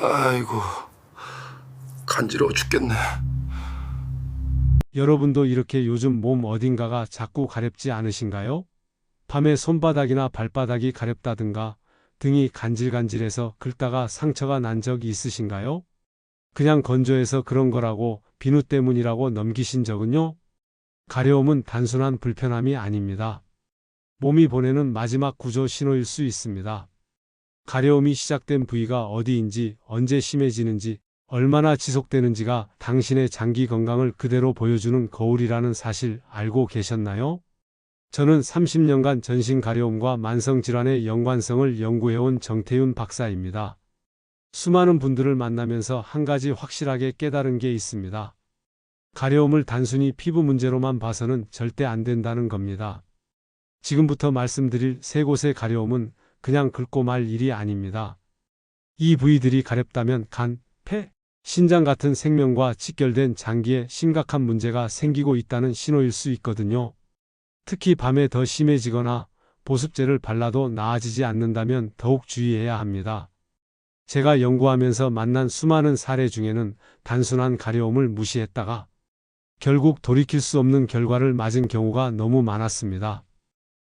아이고 간지러워 죽겠네. 여러분도 이렇게 요즘 몸 어딘가가 자꾸 가렵지 않으신가요? 밤에 손바닥이나 발바닥이 가렵다든가 등이 간질간질해서 긁다가 상처가 난 적이 있으신가요? 그냥 건조해서 그런 거라고 비누 때문이라고 넘기신 적은요? 가려움은 단순한 불편함이 아닙니다. 몸이 보내는 마지막 구조 신호일 수 있습니다. 가려움이 시작된 부위가 어디인지 언제 심해지는지 얼마나 지속되는지가 당신의 장기 건강을 그대로 보여주는 거울이라는 사실 알고 계셨나요? 저는 30년간 전신 가려움과 만성 질환의 연관성을 연구해온 정태윤 박사입니다. 수많은 분들을 만나면서 한 가지 확실하게 깨달은 게 있습니다. 가려움을 단순히 피부 문제로만 봐서는 절대 안 된다는 겁니다. 지금부터 말씀드릴 세 곳의 가려움은 그냥 긁고 말 일이 아닙니다. 이 부위들이 가렵다면 간, 폐, 신장 같은 생명과 직결된 장기에 심각한 문제가 생기고 있다는 신호일 수 있거든요. 특히 밤에 더 심해지거나 보습제를 발라도 나아지지 않는다면 더욱 주의해야 합니다. 제가 연구하면서 만난 수많은 사례 중에는 단순한 가려움을 무시했다가 결국 돌이킬 수 없는 결과를 맞은 경우가 너무 많았습니다.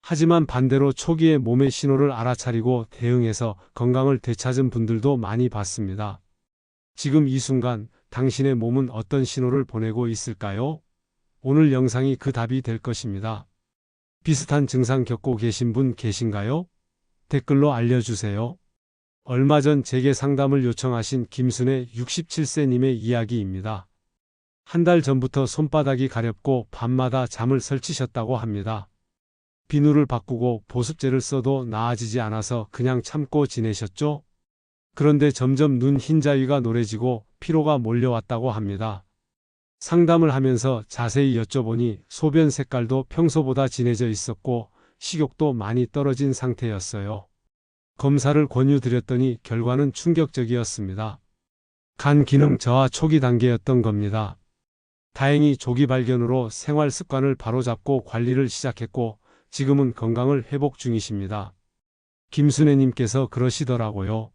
하지만 반대로 초기에 몸의 신호를 알아차리고 대응해서 건강을 되찾은 분들도 많이 봤습니다. 지금 이 순간 당신의 몸은 어떤 신호를 보내고 있을까요? 오늘 영상이 그 답이 될 것입니다. 비슷한 증상 겪고 계신 분 계신가요? 댓글로 알려주세요. 얼마 전 제게 상담을 요청하신 김순애 67세님의 이야기입니다. 한 달 전부터 손바닥이 가렵고 밤마다 잠을 설치셨다고 합니다. 비누를 바꾸고 보습제를 써도 나아지지 않아서 그냥 참고 지내셨죠? 그런데 점점 눈 흰자위가 노래지고 피로가 몰려왔다고 합니다. 상담을 하면서 자세히 여쭤보니 소변 색깔도 평소보다 진해져 있었고 식욕도 많이 떨어진 상태였어요. 검사를 권유드렸더니 결과는 충격적이었습니다. 간 기능 저하 초기 단계였던 겁니다. 다행히 조기 발견으로 생활 습관을 바로잡고 관리를 시작했고 지금은 건강을 회복 중이십니다. 김순애님께서 그러시더라고요.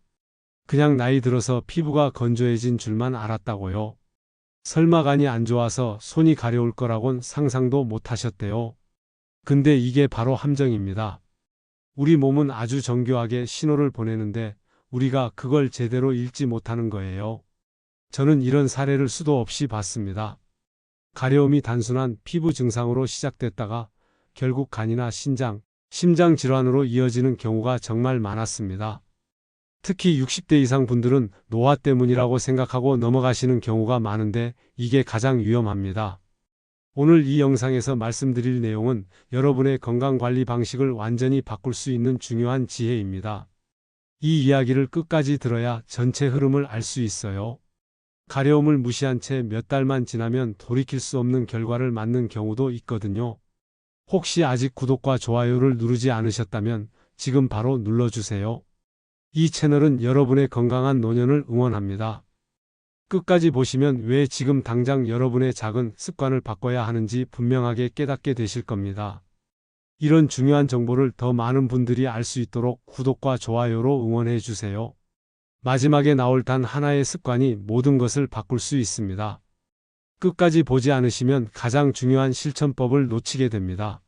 그냥 나이 들어서 피부가 건조해진 줄만 알았다고요. 설마 간이 안 좋아서 손이 가려울 거라곤 상상도 못 하셨대요. 근데 이게 바로 함정입니다. 우리 몸은 아주 정교하게 신호를 보내는데 우리가 그걸 제대로 읽지 못하는 거예요. 저는 이런 사례를 수도 없이 봤습니다. 가려움이 단순한 피부 증상으로 시작됐다가 결국 간이나 신장, 심장 질환으로 이어지는 경우가 정말 많았습니다. 특히 60대 이상 분들은 노화 때문이라고 생각하고 넘어가시는 경우가 많은데 이게 가장 위험합니다. 오늘 이 영상에서 말씀드릴 내용은 여러분의 건강관리 방식을 완전히 바꿀 수 있는 중요한 지혜입니다. 이 이야기를 끝까지 들어야 전체 흐름을 알 수 있어요. 가려움을 무시한 채 몇 달만 지나면 돌이킬 수 없는 결과를 맞는 경우도 있거든요. 혹시 아직 구독과 좋아요를 누르지 않으셨다면 지금 바로 눌러주세요. 이 채널은 여러분의 건강한 노년을 응원합니다. 끝까지 보시면 왜 지금 당장 여러분의 작은 습관을 바꿔야 하는지 분명하게 깨닫게 되실 겁니다. 이런 중요한 정보를 더 많은 분들이 알 수 있도록 구독과 좋아요로 응원해 주세요. 마지막에 나올 단 하나의 습관이 모든 것을 바꿀 수 있습니다. 끝까지 보지 않으시면 가장 중요한 실천법을 놓치게 됩니다.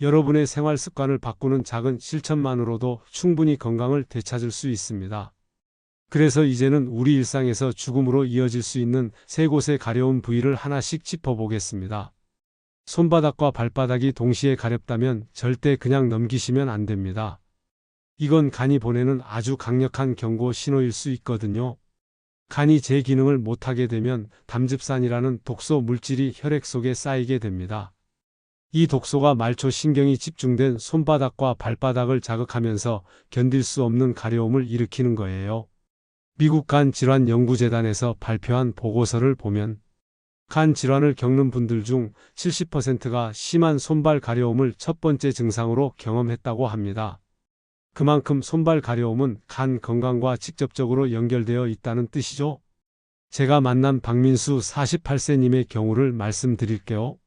여러분의 생활 습관을 바꾸는 작은 실천만으로도 충분히 건강을 되찾을 수 있습니다. 그래서 이제는 우리 일상에서 죽음으로 이어질 수 있는 세 곳의 가려운 부위를 하나씩 짚어보겠습니다. 손바닥과 발바닥이 동시에 가렵다면 절대 그냥 넘기시면 안 됩니다. 이건 간이 보내는 아주 강력한 경고 신호일 수 있거든요. 간이 제 기능을 못하게 되면 담즙산이라는 독소 물질이 혈액 속에 쌓이게 됩니다. 이 독소가 말초 신경이 집중된 손바닥과 발바닥을 자극하면서 견딜 수 없는 가려움을 일으키는 거예요. 미국 간 질환 연구재단에서 발표한 보고서를 보면 간 질환을 겪는 분들 중 70%가 심한 손발 가려움을 첫 번째 증상으로 경험했다고 합니다. 그만큼 손발 가려움은 간 건강과 직접적으로 연결되어 있다는 뜻이죠. 제가 만난 박민수 48세님의 경우를 말씀드릴게요.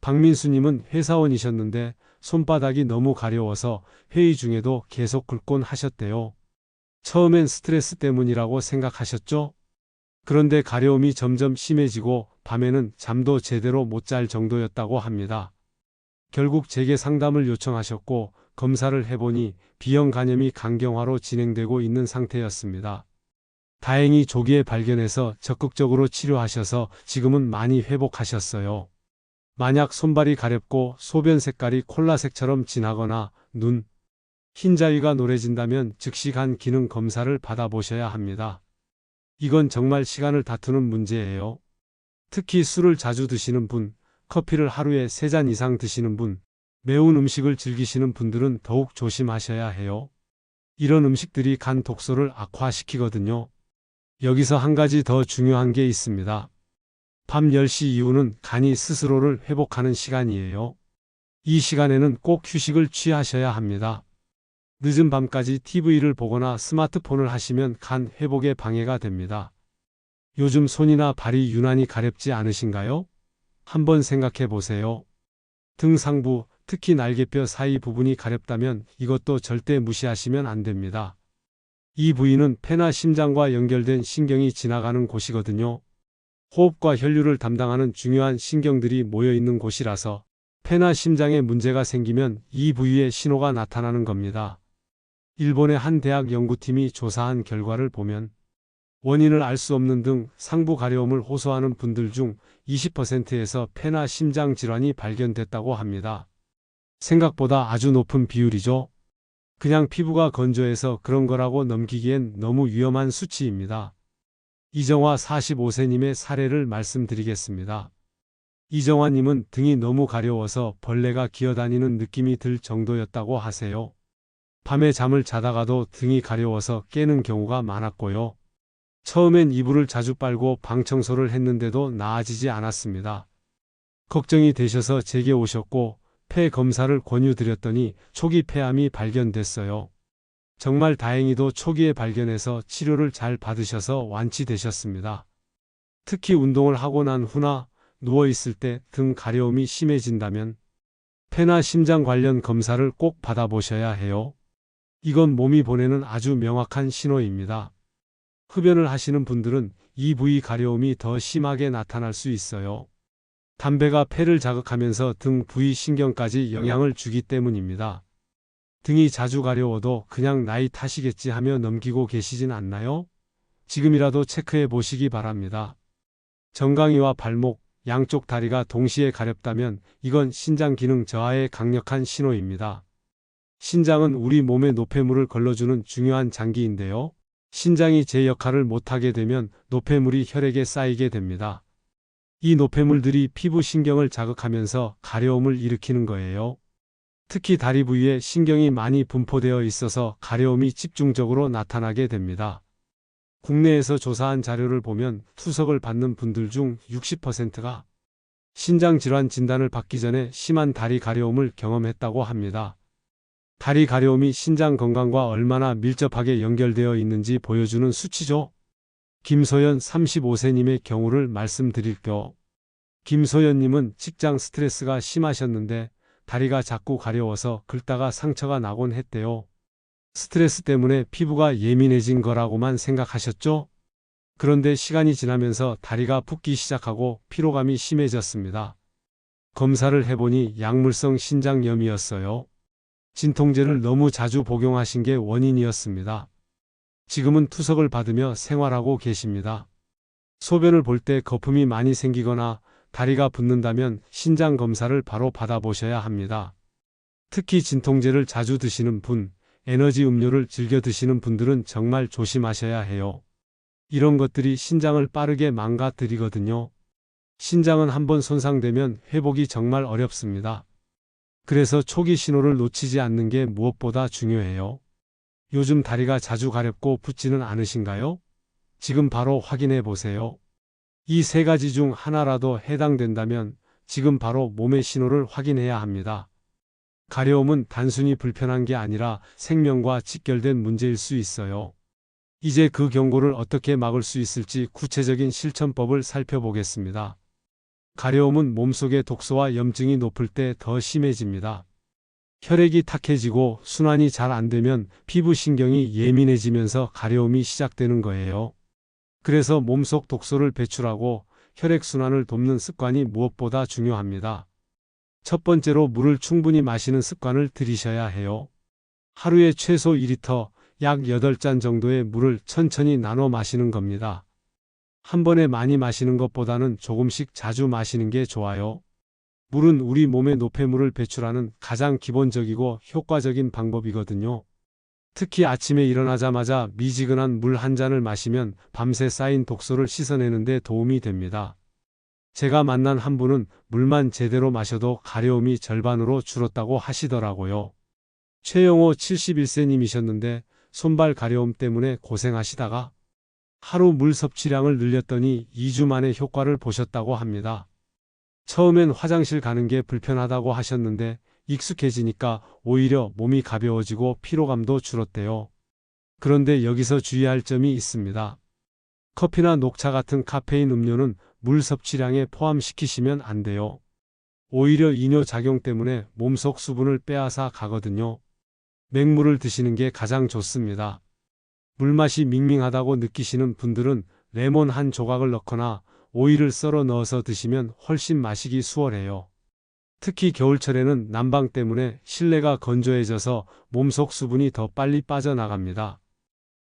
박민수님은 회사원이셨는데 손바닥이 너무 가려워서 회의 중에도 계속 긁곤 하셨대요. 처음엔 스트레스 때문이라고 생각하셨죠? 그런데 가려움이 점점 심해지고 밤에는 잠도 제대로 못 잘 정도였다고 합니다. 결국 제게 상담을 요청하셨고 검사를 해보니 B형 간염이 강경화로 진행되고 있는 상태였습니다. 다행히 조기에 발견해서 적극적으로 치료하셔서 지금은 많이 회복하셨어요. 만약 손발이 가렵고 소변 색깔이 콜라색처럼 진하거나 눈, 흰자위가 노래진다면 즉시 간 기능 검사를 받아보셔야 합니다. 이건 정말 시간을 다투는 문제예요. 특히 술을 자주 드시는 분, 커피를 하루에 3잔 이상 드시는 분, 매운 음식을 즐기시는 분들은 더욱 조심하셔야 해요. 이런 음식들이 간 독소를 악화시키거든요. 여기서 한 가지 더 중요한 게 있습니다. 밤 10시 이후는 간이 스스로를 회복하는 시간이에요. 이 시간에는 꼭 휴식을 취하셔야 합니다. 늦은 밤까지 TV를 보거나 스마트폰을 하시면 간 회복에 방해가 됩니다. 요즘 손이나 발이 유난히 가렵지 않으신가요? 한번 생각해 보세요. 등 상부, 특히 날개뼈 사이 부분이 가렵다면 이것도 절대 무시하시면 안 됩니다. 이 부위는 폐나 심장과 연결된 신경이 지나가는 곳이거든요. 호흡과 혈류를 담당하는 중요한 신경들이 모여 있는 곳이라서 폐나 심장에 문제가 생기면 이 부위에 신호가 나타나는 겁니다. 일본의 한 대학 연구팀이 조사한 결과를 보면 원인을 알 수 없는 등 상부 가려움을 호소하는 분들 중 20%에서 폐나 심장 질환이 발견됐다고 합니다. 생각보다 아주 높은 비율이죠. 그냥 피부가 건조해서 그런 거라고 넘기기엔 너무 위험한 수치입니다. 이정화 45세님의 사례를 말씀드리겠습니다. 이정화님은 등이 너무 가려워서 벌레가 기어다니는 느낌이 들 정도였다고 하세요. 밤에 잠을 자다가도 등이 가려워서 깨는 경우가 많았고요. 처음엔 이불을 자주 빨고 방 청소를 했는데도 나아지지 않았습니다. 걱정이 되셔서 제게 오셨고 폐 검사를 권유드렸더니 초기 폐암이 발견됐어요. 정말 다행히도 초기에 발견해서 치료를 잘 받으셔서 완치되셨습니다. 특히 운동을 하고 난 후나 누워 있을 때 등 가려움이 심해진다면 폐나 심장 관련 검사를 꼭 받아보셔야 해요. 이건 몸이 보내는 아주 명확한 신호입니다. 흡연을 하시는 분들은 이 부위 가려움이 더 심하게 나타날 수 있어요. 담배가 폐를 자극하면서 등 부위 신경까지 영향을 주기 때문입니다. 등이 자주 가려워도 그냥 나이 탓이겠지 하며 넘기고 계시진 않나요? 지금이라도 체크해 보시기 바랍니다. 정강이와 발목, 양쪽 다리가 동시에 가렵다면 이건 신장 기능 저하의 강력한 신호입니다. 신장은 우리 몸의 노폐물을 걸러주는 중요한 장기인데요. 신장이 제 역할을 못하게 되면 노폐물이 혈액에 쌓이게 됩니다. 이 노폐물들이 피부 신경을 자극하면서 가려움을 일으키는 거예요. 특히 다리 부위에 신경이 많이 분포되어 있어서 가려움이 집중적으로 나타나게 됩니다. 국내에서 조사한 자료를 보면 투석을 받는 분들 중 60%가 신장 질환 진단을 받기 전에 심한 다리 가려움을 경험했다고 합니다. 다리 가려움이 신장 건강과 얼마나 밀접하게 연결되어 있는지 보여주는 수치죠. 김소연 35세님의 경우를 말씀드릴게요. 김소연님은 직장 스트레스가 심하셨는데 다리가 자꾸 가려워서 긁다가 상처가 나곤 했대요. 스트레스 때문에 피부가 예민해진 거라고만 생각하셨죠? 그런데 시간이 지나면서 다리가 붓기 시작하고 피로감이 심해졌습니다. 검사를 해보니 약물성 신장염이었어요. 진통제를 너무 자주 복용하신 게 원인이었습니다. 지금은 투석을 받으며 생활하고 계십니다. 소변을 볼 때 거품이 많이 생기거나 다리가 붓는다면 신장 검사를 바로 받아보셔야 합니다. 특히 진통제를 자주 드시는 분, 에너지 음료를 즐겨 드시는 분들은 정말 조심하셔야 해요. 이런 것들이 신장을 빠르게 망가뜨리거든요. 신장은 한번 손상되면 회복이 정말 어렵습니다. 그래서 초기 신호를 놓치지 않는 게 무엇보다 중요해요. 요즘 다리가 자주 가렵고 붓지는 않으신가요? 지금 바로 확인해 보세요. 이 세 가지 중 하나라도 해당된다면 지금 바로 몸의 신호를 확인해야 합니다. 가려움은 단순히 불편한 게 아니라 생명과 직결된 문제일 수 있어요. 이제 그 경고를 어떻게 막을 수 있을지 구체적인 실천법을 살펴보겠습니다. 가려움은 몸속의 독소와 염증이 높을 때 더 심해집니다. 혈액이 탁해지고 순환이 잘 안 되면 피부 신경이 예민해지면서 가려움이 시작되는 거예요. 그래서 몸속 독소를 배출하고 혈액순환을 돕는 습관이 무엇보다 중요합니다. 첫 번째로 물을 충분히 마시는 습관을 들이셔야 해요. 하루에 최소 2리터, 약 8잔 정도의 물을 천천히 나눠 마시는 겁니다. 한 번에 많이 마시는 것보다는 조금씩 자주 마시는 게 좋아요. 물은 우리 몸에 노폐물을 배출하는 가장 기본적이고 효과적인 방법이거든요. 특히 아침에 일어나자마자 미지근한 물 한 잔을 마시면 밤새 쌓인 독소를 씻어내는데 도움이 됩니다. 제가 만난 한 분은 물만 제대로 마셔도 가려움이 절반으로 줄었다고 하시더라고요. 최영호 71세님이셨는데 손발 가려움 때문에 고생하시다가 하루 물 섭취량을 늘렸더니 2주 만에 효과를 보셨다고 합니다. 처음엔 화장실 가는 게 불편하다고 하셨는데 익숙해지니까 오히려 몸이 가벼워지고 피로감도 줄었대요. 그런데 여기서 주의할 점이 있습니다. 커피나 녹차 같은 카페인 음료는 물 섭취량에 포함시키시면 안 돼요. 오히려 이뇨 작용 때문에 몸속 수분을 빼앗아 가거든요. 맹물을 드시는 게 가장 좋습니다. 물맛이 밍밍하다고 느끼시는 분들은 레몬 한 조각을 넣거나 오이를 썰어 넣어서 드시면 훨씬 마시기 수월해요. 특히 겨울철에는 난방 때문에 실내가 건조해져서 몸속 수분이 더 빨리 빠져나갑니다.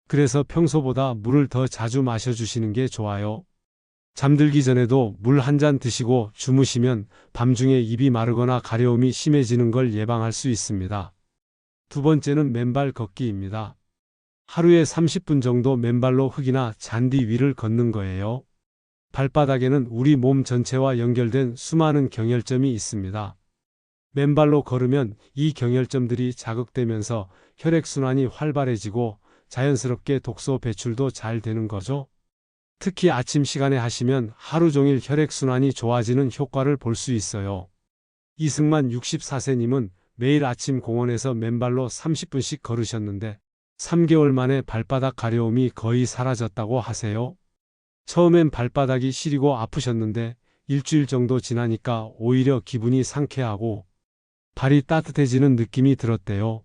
그래서 평소보다 물을 더 자주 마셔주시는 게 좋아요. 잠들기 전에도 물 한 잔 드시고 주무시면 밤중에 입이 마르거나 가려움이 심해지는 걸 예방할 수 있습니다. 두 번째는 맨발 걷기입니다. 하루에 30분 정도 맨발로 흙이나 잔디 위를 걷는 거예요. 발바닥에는 우리 몸 전체와 연결된 수많은 경혈점이 있습니다. 맨발로 걸으면 이 경혈점들이 자극되면서 혈액순환이 활발해지고 자연스럽게 독소 배출도 잘 되는 거죠. 특히 아침 시간에 하시면 하루 종일 혈액순환이 좋아지는 효과를 볼 수 있어요. 이승만 64세님은 매일 아침 공원에서 맨발로 30분씩 걸으셨는데 3개월 만에 발바닥 가려움이 거의 사라졌다고 하세요. 처음엔 발바닥이 시리고 아프셨는데 일주일 정도 지나니까 오히려 기분이 상쾌하고 발이 따뜻해지는 느낌이 들었대요.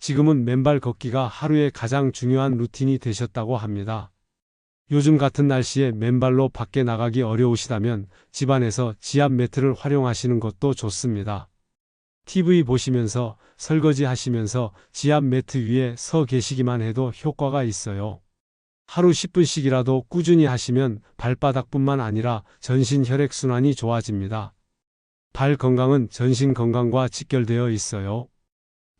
지금은 맨발 걷기가 하루의 가장 중요한 루틴이 되셨다고 합니다. 요즘 같은 날씨에 맨발로 밖에 나가기 어려우시다면 집안에서 지압 매트를 활용하시는 것도 좋습니다. TV 보시면서 설거지 하시면서 지압 매트 위에 서 계시기만 해도 효과가 있어요. 하루 10분씩이라도 꾸준히 하시면 발바닥뿐만 아니라 전신 혈액순환이 좋아집니다. 발 건강은 전신 건강과 직결되어 있어요.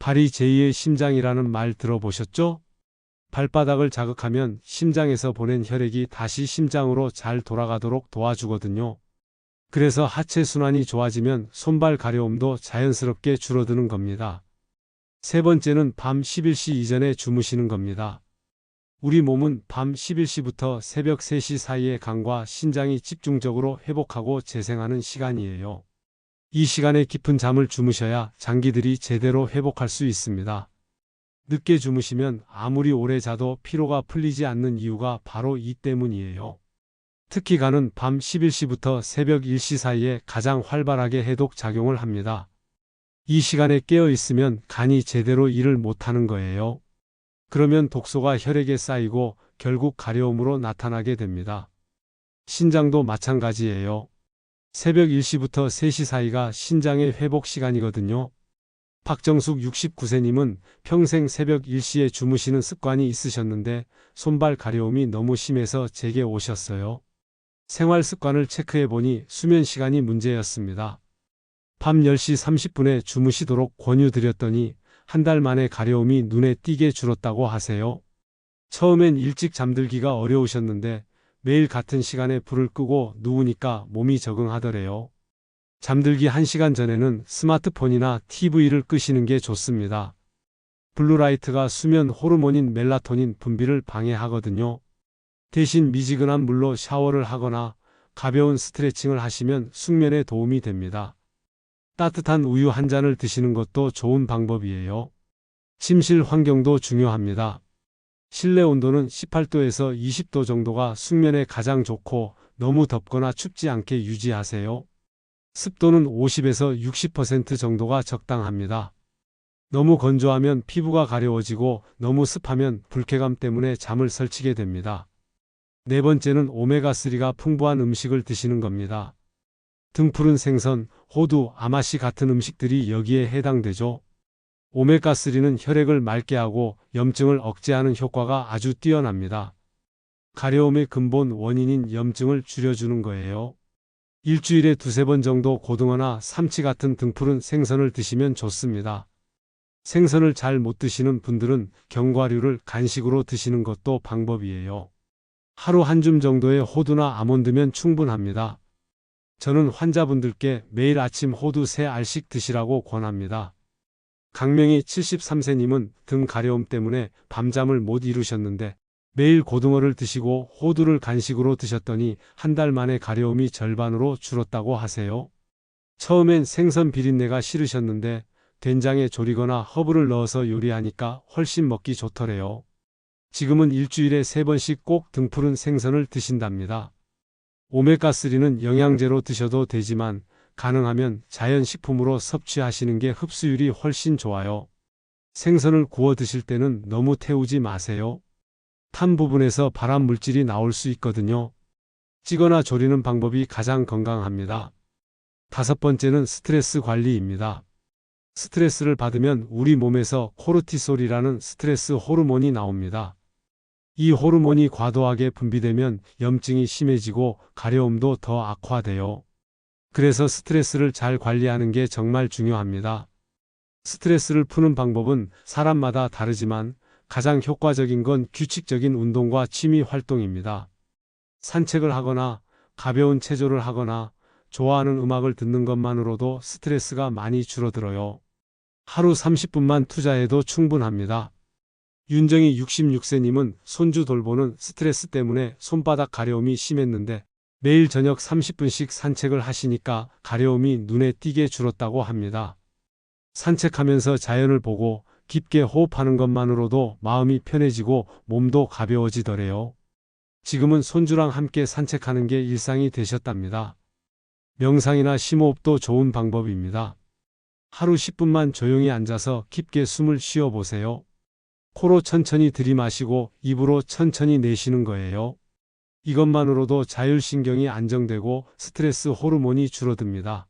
발이 제2의 심장이라는 말 들어보셨죠? 발바닥을 자극하면 심장에서 보낸 혈액이 다시 심장으로 잘 돌아가도록 도와주거든요. 그래서 하체 순환이 좋아지면 손발 가려움도 자연스럽게 줄어드는 겁니다. 세 번째는 밤 11시 이전에 주무시는 겁니다. 우리 몸은 밤 11시부터 새벽 3시 사이에 간과 신장이 집중적으로 회복하고 재생하는 시간이에요. 이 시간에 깊은 잠을 주무셔야 장기들이 제대로 회복할 수 있습니다. 늦게 주무시면 아무리 오래 자도 피로가 풀리지 않는 이유가 바로 이 때문이에요. 특히 간은 밤 11시부터 새벽 1시 사이에 가장 활발하게 해독 작용을 합니다. 이 시간에 깨어 있으면 간이 제대로 일을 못하는 거예요. 그러면 독소가 혈액에 쌓이고 결국 가려움으로 나타나게 됩니다. 신장도 마찬가지예요. 새벽 1시부터 3시 사이가 신장의 회복 시간이거든요. 박정숙 69세님은 평생 새벽 1시에 주무시는 습관이 있으셨는데 손발 가려움이 너무 심해서 제게 오셨어요. 생활 습관을 체크해 보니 수면 시간이 문제였습니다. 밤 10시 30분에 주무시도록 권유드렸더니 한 달 만에 가려움이 눈에 띄게 줄었다고 하세요. 처음엔 일찍 잠들기가 어려우셨는데 매일 같은 시간에 불을 끄고 누우니까 몸이 적응하더래요. 잠들기 1시간 전에는 스마트폰이나 TV를 끄시는 게 좋습니다. 블루라이트가 수면 호르몬인 멜라토닌 분비를 방해하거든요. 대신 미지근한 물로 샤워를 하거나 가벼운 스트레칭을 하시면 숙면에 도움이 됩니다. 따뜻한 우유 한 잔을 드시는 것도 좋은 방법이에요. 침실 환경도 중요합니다. 실내 온도는 18도에서 20도 정도가 숙면에 가장 좋고 너무 덥거나 춥지 않게 유지하세요. 습도는 50에서 60% 정도가 적당합니다. 너무 건조하면 피부가 가려워지고 너무 습하면 불쾌감 때문에 잠을 설치게 됩니다. 네 번째는 오메가3가 풍부한 음식을 드시는 겁니다. 등푸른 생선, 호두, 아마씨 같은 음식들이 여기에 해당되죠. 오메가3는 혈액을 맑게 하고 염증을 억제하는 효과가 아주 뛰어납니다. 가려움의 근본 원인인 염증을 줄여주는 거예요. 일주일에 두세 번 정도 고등어나 삼치 같은 등푸른 생선을 드시면 좋습니다. 생선을 잘 못 드시는 분들은 견과류를 간식으로 드시는 것도 방법이에요. 하루 한 줌 정도의 호두나 아몬드면 충분합니다. 저는 환자분들께 매일 아침 호두 3알씩 드시라고 권합니다. 강명희 73세님은 등 가려움 때문에 밤잠을 못 이루셨는데 매일 고등어를 드시고 호두를 간식으로 드셨더니 한 달 만에 가려움이 절반으로 줄었다고 하세요. 처음엔 생선 비린내가 싫으셨는데 된장에 졸이거나 허브를 넣어서 요리하니까 훨씬 먹기 좋더래요. 지금은 일주일에 세 번씩 꼭 등푸른 생선을 드신답니다. 오메가3는 영양제로 드셔도 되지만 가능하면 자연식품으로 섭취하시는 게 흡수율이 훨씬 좋아요. 생선을 구워 드실 때는 너무 태우지 마세요. 탄 부분에서 발암 물질이 나올 수 있거든요. 찌거나 조리는 방법이 가장 건강합니다. 다섯 번째는 스트레스 관리입니다. 스트레스를 받으면 우리 몸에서 코르티솔이라는 스트레스 호르몬이 나옵니다. 이 호르몬이 과도하게 분비되면 염증이 심해지고 가려움도 더 악화돼요. 그래서 스트레스를 잘 관리하는 게 정말 중요합니다. 스트레스를 푸는 방법은 사람마다 다르지만 가장 효과적인 건 규칙적인 운동과 취미 활동입니다. 산책을 하거나 가벼운 체조를 하거나 좋아하는 음악을 듣는 것만으로도 스트레스가 많이 줄어들어요. 하루 30분만 투자해도 충분합니다. 윤정희 66세님은 손주 돌보는 스트레스 때문에 손바닥 가려움이 심했는데 매일 저녁 30분씩 산책을 하시니까 가려움이 눈에 띄게 줄었다고 합니다. 산책하면서 자연을 보고 깊게 호흡하는 것만으로도 마음이 편해지고 몸도 가벼워지더래요. 지금은 손주랑 함께 산책하는 게 일상이 되셨답니다. 명상이나 심호흡도 좋은 방법입니다. 하루 10분만 조용히 앉아서 깊게 숨을 쉬어 보세요. 코로 천천히 들이마시고 입으로 천천히 내쉬는 거예요. 이것만으로도 자율신경이 안정되고 스트레스 호르몬이 줄어듭니다.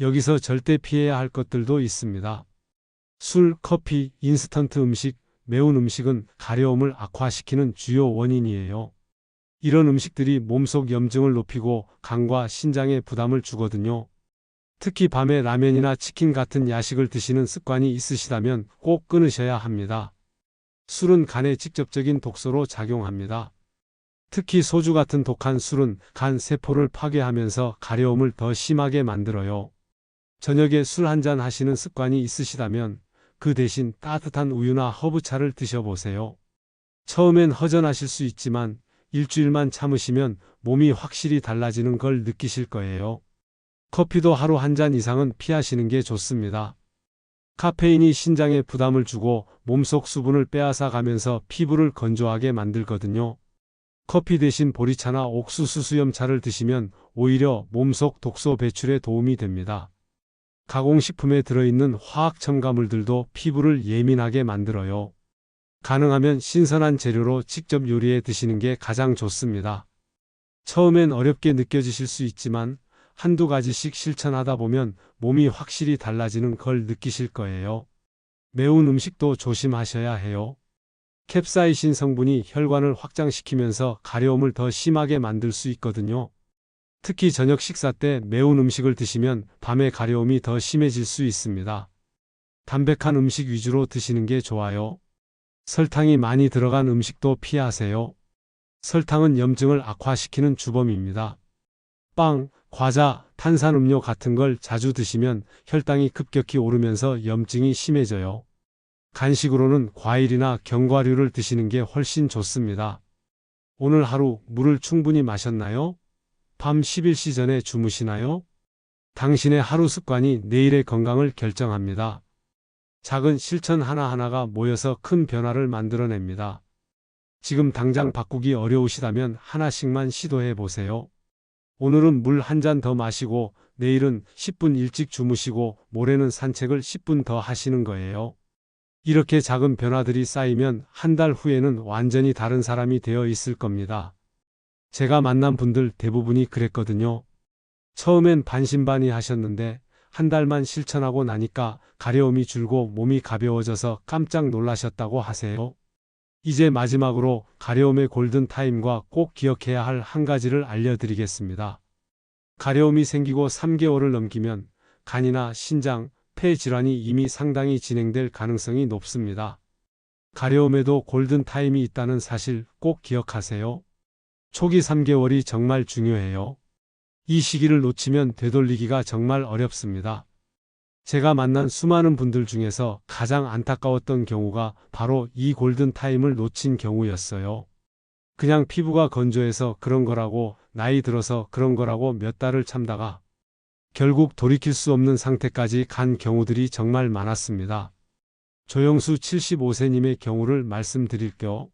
여기서 절대 피해야 할 것들도 있습니다. 술, 커피, 인스턴트 음식, 매운 음식은 가려움을 악화시키는 주요 원인이에요. 이런 음식들이 몸속 염증을 높이고 간과 신장에 부담을 주거든요. 특히 밤에 라면이나 치킨 같은 야식을 드시는 습관이 있으시다면 꼭 끊으셔야 합니다. 술은 간에 직접적인 독소로 작용합니다. 특히 소주 같은 독한 술은 간 세포를 파괴하면서 가려움을 더 심하게 만들어요. 저녁에 술 한 잔 하시는 습관이 있으시다면 그 대신 따뜻한 우유나 허브차를 드셔보세요. 처음엔 허전하실 수 있지만 일주일만 참으시면 몸이 확실히 달라지는 걸 느끼실 거예요. 커피도 하루 한 잔 이상은 피하시는 게 좋습니다. 카페인이 신장에 부담을 주고 몸속 수분을 빼앗아 가면서 피부를 건조하게 만들거든요. 커피 대신 보리차나 옥수수 수염차를 드시면 오히려 몸속 독소 배출에 도움이 됩니다. 가공식품에 들어있는 화학 첨가물들도 피부를 예민하게 만들어요. 가능하면 신선한 재료로 직접 요리해 드시는 게 가장 좋습니다. 처음엔 어렵게 느껴지실 수 있지만 한두 가지씩 실천하다 보면 몸이 확실히 달라지는 걸 느끼실 거예요. 매운 음식도 조심하셔야 해요. 캡사이신 성분이 혈관을 확장시키면서 가려움을 더 심하게 만들 수 있거든요. 특히 저녁 식사 때 매운 음식을 드시면 밤에 가려움이 더 심해질 수 있습니다. 담백한 음식 위주로 드시는 게 좋아요. 설탕이 많이 들어간 음식도 피하세요. 설탕은 염증을 악화시키는 주범입니다. 빵, 과자, 탄산음료 같은 걸 자주 드시면 혈당이 급격히 오르면서 염증이 심해져요. 간식으로는 과일이나 견과류를 드시는 게 훨씬 좋습니다. 오늘 하루 물을 충분히 마셨나요? 밤 11시 전에 주무시나요? 당신의 하루 습관이 내일의 건강을 결정합니다. 작은 실천 하나하나가 모여서 큰 변화를 만들어냅니다. 지금 당장 바꾸기 어려우시다면 하나씩만 시도해 보세요. 오늘은 물 한 잔 더 마시고 내일은 10분 일찍 주무시고 모레는 산책을 10분 더 하시는 거예요. 이렇게 작은 변화들이 쌓이면 한 달 후에는 완전히 다른 사람이 되어 있을 겁니다. 제가 만난 분들 대부분이 그랬거든요. 처음엔 반신반의 하셨는데 한 달만 실천하고 나니까 가려움이 줄고 몸이 가벼워져서 깜짝 놀라셨다고 하세요. 이제 마지막으로 가려움의 골든타임과 꼭 기억해야 할 한 가지를 알려드리겠습니다. 가려움이 생기고 3개월을 넘기면 간이나 신장, 폐 질환이 이미 상당히 진행될 가능성이 높습니다. 가려움에도 골든타임이 있다는 사실 꼭 기억하세요. 초기 3개월이 정말 중요해요. 이 시기를 놓치면 되돌리기가 정말 어렵습니다. 제가 만난 수많은 분들 중에서 가장 안타까웠던 경우가 바로 이 골든타임을 놓친 경우였어요. 그냥 피부가 건조해서 그런 거라고 나이 들어서 그런 거라고 몇 달을 참다가 결국 돌이킬 수 없는 상태까지 간 경우들이 정말 많았습니다. 조영수 75세님의 경우를 말씀드릴게요.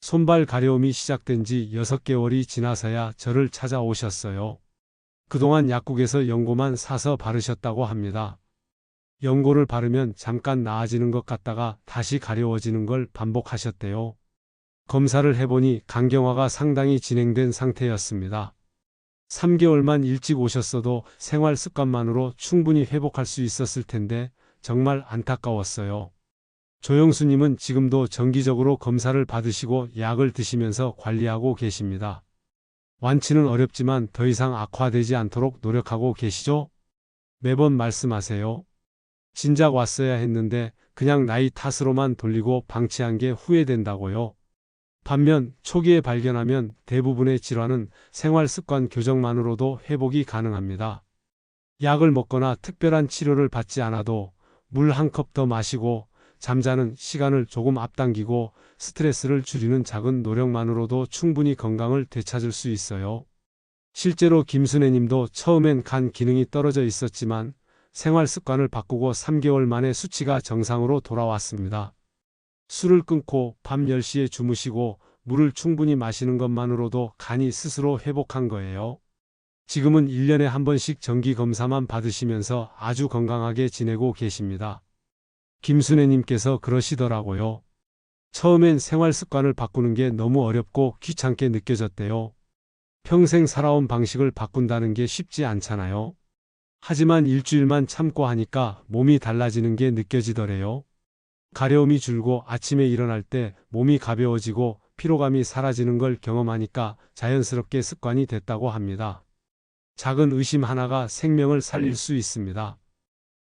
손발 가려움이 시작된 지 6개월이 지나서야 저를 찾아오셨어요. 그동안 약국에서 연고만 사서 바르셨다고 합니다. 연고를 바르면 잠깐 나아지는 것 같다가 다시 가려워지는 걸 반복하셨대요. 검사를 해보니 간경화가 상당히 진행된 상태였습니다. 3개월만 일찍 오셨어도 생활 습관만으로 충분히 회복할 수 있었을 텐데 정말 안타까웠어요. 조영수님은 지금도 정기적으로 검사를 받으시고 약을 드시면서 관리하고 계십니다. 완치는 어렵지만 더 이상 악화되지 않도록 노력하고 계시죠? 매번 말씀하세요. 진작 왔어야 했는데 그냥 나이 탓으로만 돌리고 방치한 게 후회된다고요. 반면 초기에 발견하면 대부분의 질환은 생활 습관 교정만으로도 회복이 가능합니다. 약을 먹거나 특별한 치료를 받지 않아도 물 한 컵 더 마시고 잠자는 시간을 조금 앞당기고 스트레스를 줄이는 작은 노력만으로도 충분히 건강을 되찾을 수 있어요. 실제로 김순애 님도 처음엔 간 기능이 떨어져 있었지만 생활 습관을 바꾸고 3개월 만에 수치가 정상으로 돌아왔습니다. 술을 끊고 밤 10시에 주무시고 물을 충분히 마시는 것만으로도 간이 스스로 회복한 거예요. 지금은 1년에 한 번씩 정기 검사만 받으시면서 아주 건강하게 지내고 계십니다. 김순애님께서 그러시더라고요. 처음엔 생활 습관을 바꾸는 게 너무 어렵고 귀찮게 느껴졌대요. 평생 살아온 방식을 바꾼다는 게 쉽지 않잖아요. 하지만 일주일만 참고 하니까 몸이 달라지는 게 느껴지더래요. 가려움이 줄고 아침에 일어날 때 몸이 가벼워지고 피로감이 사라지는 걸 경험하니까 자연스럽게 습관이 됐다고 합니다. 작은 의심 하나가 생명을 살릴 수 있습니다.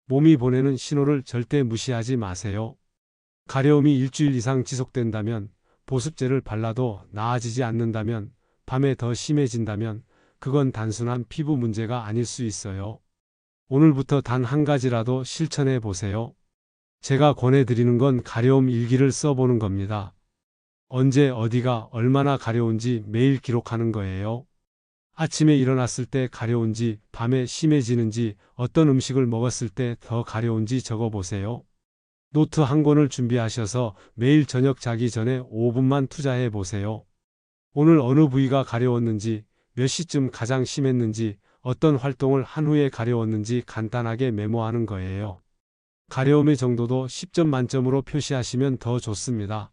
몸이 보내는 신호를 절대 무시하지 마세요. 가려움이 일주일 이상 지속된다면, 보습제를 발라도 나아지지 않는다면, 밤에 더 심해진다면, 그건 단순한 피부 문제가 아닐 수 있어요. 오늘부터 단 한 가지라도 실천해 보세요. 제가 권해드리는 건 가려움 일기를 써보는 겁니다. 언제 어디가 얼마나 가려운지 매일 기록하는 거예요. 아침에 일어났을 때 가려운지, 밤에 심해지는지, 어떤 음식을 먹었을 때 더 가려운지 적어보세요. 노트 한 권을 준비하셔서 매일 저녁 자기 전에 5분만 투자해 보세요. 오늘 어느 부위가 가려웠는지, 몇 시쯤 가장 심했는지, 어떤 활동을 한 후에 가려웠는지 간단하게 메모하는 거예요. 가려움의 정도도 10점 만점으로 표시하시면 더 좋습니다.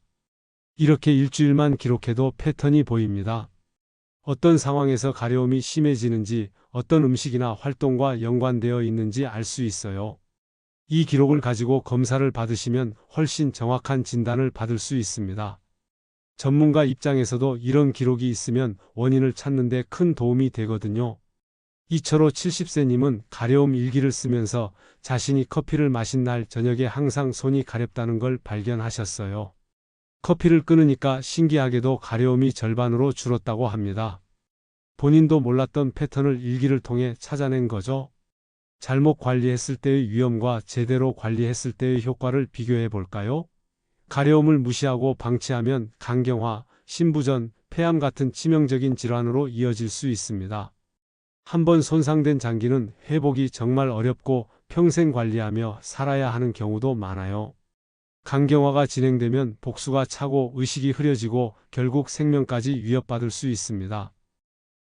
이렇게 일주일만 기록해도 패턴이 보입니다. 어떤 상황에서 가려움이 심해지는지, 어떤 음식이나 활동과 연관되어 있는지 알 수 있어요. 이 기록을 가지고 검사를 받으시면 훨씬 정확한 진단을 받을 수 있습니다. 전문가 입장에서도 이런 기록이 있으면 원인을 찾는 데 큰 도움이 되거든요. 이철호 70세님은 가려움 일기를 쓰면서 자신이 커피를 마신 날 저녁에 항상 손이 가렵다는 걸 발견하셨어요. 커피를 끊으니까 신기하게도 가려움이 절반으로 줄었다고 합니다. 본인도 몰랐던 패턴을 일기를 통해 찾아낸 거죠. 잘못 관리했을 때의 위험과 제대로 관리했을 때의 효과를 비교해 볼까요? 가려움을 무시하고 방치하면 간경화, 신부전, 폐암 같은 치명적인 질환으로 이어질 수 있습니다. 한번 손상된 장기는 회복이 정말 어렵고 평생 관리하며 살아야 하는 경우도 많아요. 간경화가 진행되면 복수가 차고 의식이 흐려지고 결국 생명까지 위협받을 수 있습니다.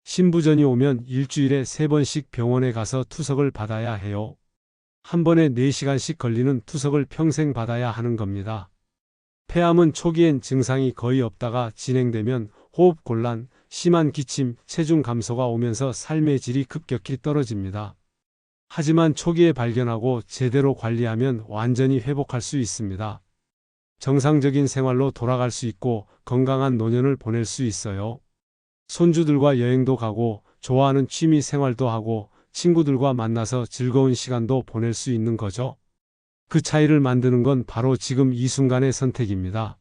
신부전이 오면 일주일에 세번씩 병원에 가서 투석을 받아야 해요. 한 번에 4시간씩 걸리는 투석을 평생 받아야 하는 겁니다. 폐암은 초기엔 증상이 거의 없다가 진행되면 호흡 곤란, 심한 기침, 체중 감소가 오면서 삶의 질이 급격히 떨어집니다. 하지만 초기에 발견하고 제대로 관리하면 완전히 회복할 수 있습니다. 정상적인 생활로 돌아갈 수 있고 건강한 노년을 보낼 수 있어요. 손주들과 여행도 가고 좋아하는 취미 생활도 하고 친구들과 만나서 즐거운 시간도 보낼 수 있는 거죠. 그 차이를 만드는 건 바로 지금 이 순간의 선택입니다.